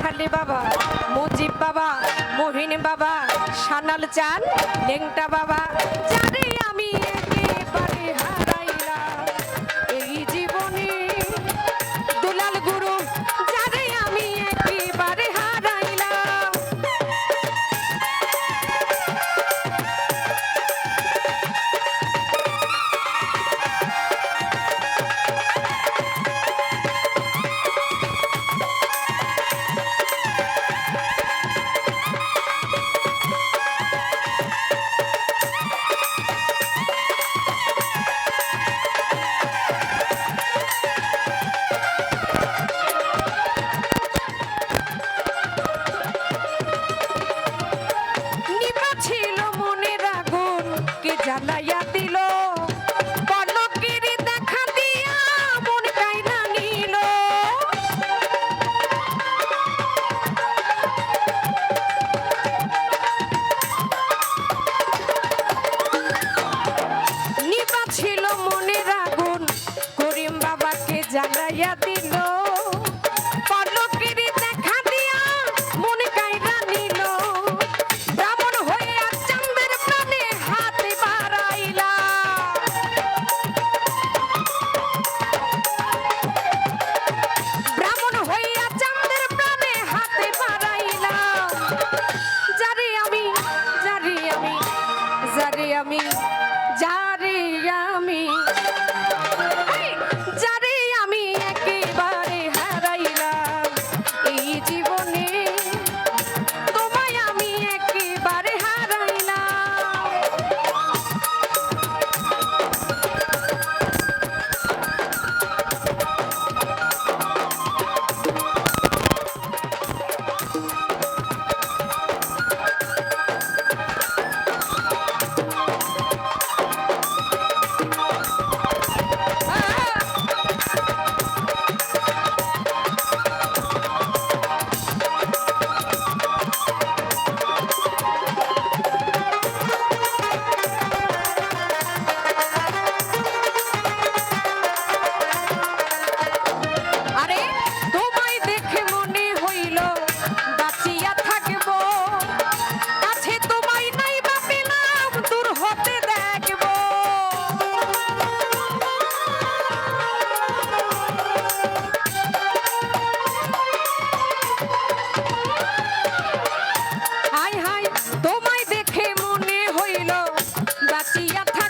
আলী বাবা মুজিব বাবা মোহিনী বাবা সানাল চান লেংটা বাবা back to your past.